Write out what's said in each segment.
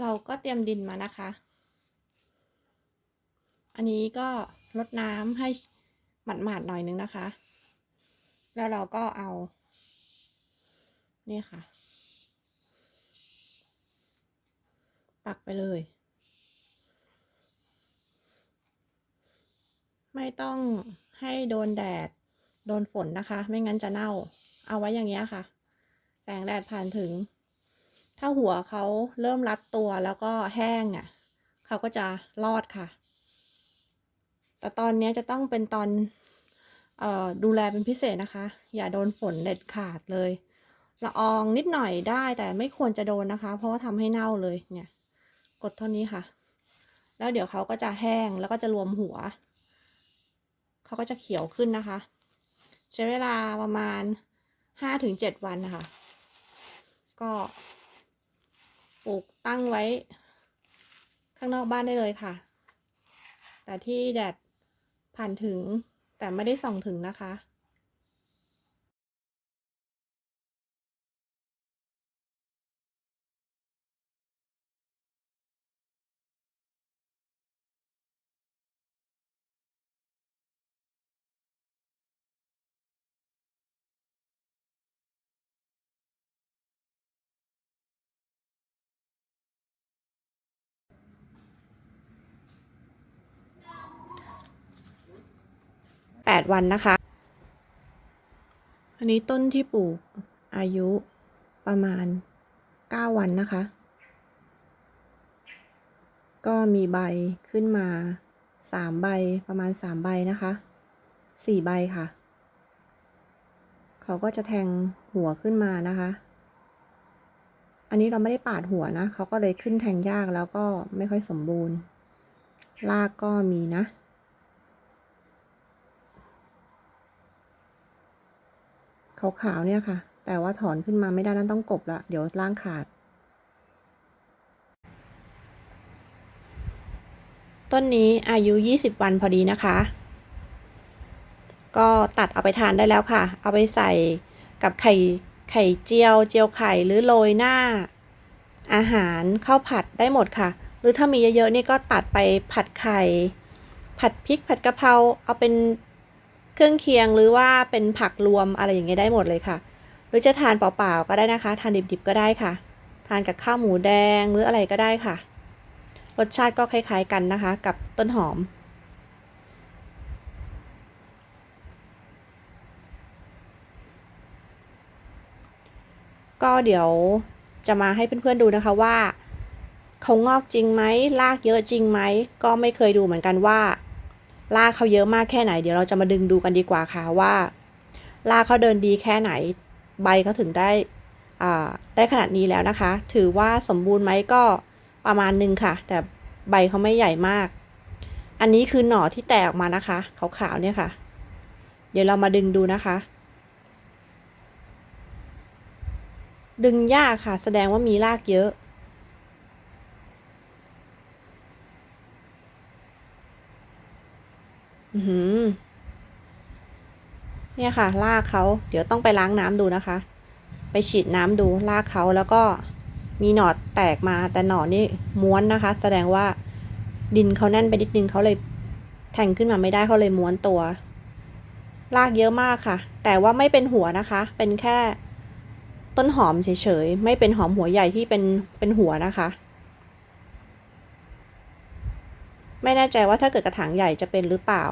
เราก็เตรียมดินมานะคะ อันนี้ก็ลดน้ำให้หมาดๆหน่อยนึงนะคะ แล้วเราก็เอา นี่ค่ะ ปักไปเลย ไม่ต้องให้โดนแดด โดนฝนนะคะ ไม่งั้นจะเน่า เอาไว้อย่างเงี้ยค่ะ แสงแดดผ่านถึง ถ้าหัวเขาเริ่มรัดตัวแล้วก็แห้งอะเขาก็จะรอดค่ะ แต่ตอนนี้จะต้องเป็นตอนออดูแลเป็นพิเศษนะคะ อย่าโดนฝนเด็ดขาดเลยละอองนิดหน่อยได้แต่ไม่ควรจะโดนนะคะ เพราะว่าทำให้เน่าเลยเนี่ย กดเท่านี้ค่ะ แล้วเดี๋ยวเขาก็จะแห้งแล้วก็จะรวมหัว เขาก็จะเขียวขึ้นนะคะ ใช้เวลาประมาณห้าถึงเจ็ดวันนะคะ ก็ ปลูกตั้งไว้ ข้างนอกบ้านได้เลยค่ะ แต่ที่แดดผ่านถึงแต่ไม่ได้ส่องถึงนะคะ แปดวันนะคะ อันนี้ต้นที่ปลูกอายุประมาณเก้าวันนะคะ ก็มีใบขึ้นมาสามใบประมาณสามใบนะคะสี่ใบค่ะ เขาก็จะแทงหัวขึ้นมานะคะ อันนี้เราไม่ได้ปาดหัวนะ เขาก็เลยขึ้นแทงยากแล้วก็ไม่ค่อยสมบูรณ์ รากก็มีนะ ขาวๆเนี่ยค่ะ แต่ว่าถอนขึ้นมาไม่ได้นั่นต้องกบละเดี๋ยวร่างขาด ต้นนี้อายุ 20 วันพอดีนะคะ ก็ตัดเอาไปทานได้แล้วค่ะ เอาไปใส่กับไข่ไข่เจียว เจียวไข่หรือโรยหน้า อาหารข้าวผัดได้หมดค่ะ หรือถ้ามีเยอะๆนี่ก็ตัดไปผัดไข่ ผัดพริกผัดกะเพราเอาเป็น เครื่องเคียงหรือว่าเป็นผักรวมอะไรอย่างเงี้ยได้หมดเลยค่ะ หรือจะทานเปล่าๆก็ได้นะคะ ทานดิบๆก็ได้ค่ะ ทานกับข้าวหมูแดงหรืออะไรก็ได้ค่ะ รสชาติก็คล้ายๆกันนะคะ กับต้นหอมก็เดี๋ยวจะมาให้เพื่อนๆดูนะคะว่าเขางอกจริงไหมรากเยอะจริงไหมก็ไม่เคยดูเหมือนกันว่า รากเขาเยอะมากแค่ไหน เดี๋ยวเราจะมาดึงดูกันดีกว่าค่ะว่ารากเขาเดินดีแค่ไหน ใบเขาถึงได้ได้ขนาดนี้แล้วนะคะ ถือว่าสมบูรณ์ไหมก็ประมาณนึงค่ะ แต่ใบเขาไม่ใหญ่มาก อันนี้คือหน่อที่แตกออกมานะคะขาวๆเนี่ยค่ะ เดี๋ยวเรามาดึงดูนะคะ ดึงยากค่ะ แสดงว่ามีรากเยอะ อืเนี่ยค่ะรากเขา เดี๋ยวต้องไปล้างน้ำดูนะคะ ไปฉีดน้ำดูรากเขาแล้วก็มีหนอดแตกมาแต่หนอดนี่ม้วนนะคะ แสดงว่าดินเขาแน่นไปนิดนึงเขาเลยแทงขึ้นมาไม่ได้เขาเลยม้วนตัวรากเยอะมากค่ะ แต่ว่าไม่เป็นหัวนะคะ เป็นแค่ต้นหอมเฉยๆ ไม่เป็นหอมหัวใหญ่ที่เป็นเป็นหัวนะคะ ไม่แน่ใจว่าถ้าเกิดกระถางใหญ่จะเป็นหรือเปล่า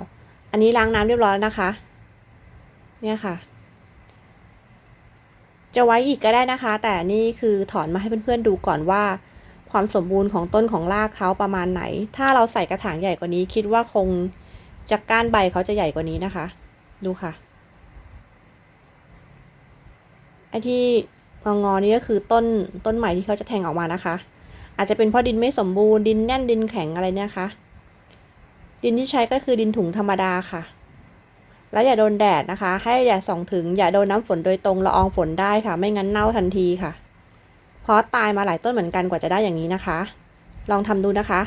อันนี้ล้างน้ำเรียบร้อยนะคะ เนี่ยค่ะ จะไว้อีกก็ได้นะคะ แต่นี่คือถอนมาให้เพื่อนๆดูก่อนว่า ความสมบูรณ์ของต้นของรากเขาประมาณไหน ถ้าเราใส่กระถางใหญ่กว่านี้ คิดว่าคงจะก้านใบเขาจะใหญ่กว่านี้นะคะ ดูค่ะไอ้ที่งองอนี่ก็คือต้นต้นใหม่ที่เขาจะแทงออกมานะคะ อาจจะเป็นเพราะดินไม่สมบูรณ์ดินแน่นดินแข็งอะไรเนี่ยคะ ดินที่ใช้ก็คือดินถุงธรรมดาค่ะ แล้วอย่าโดนแดดนะคะ ให้แดดส่องถึงอย่าโดนน้ำฝนโดยตรงละอองฝนได้ค่ะ ไม่งั้นเน่าทันทีค่ะ เพราะตายมาหลายต้นเหมือนกันกว่าจะได้อย่างนี้นะคะ ลองทำดูนะคะ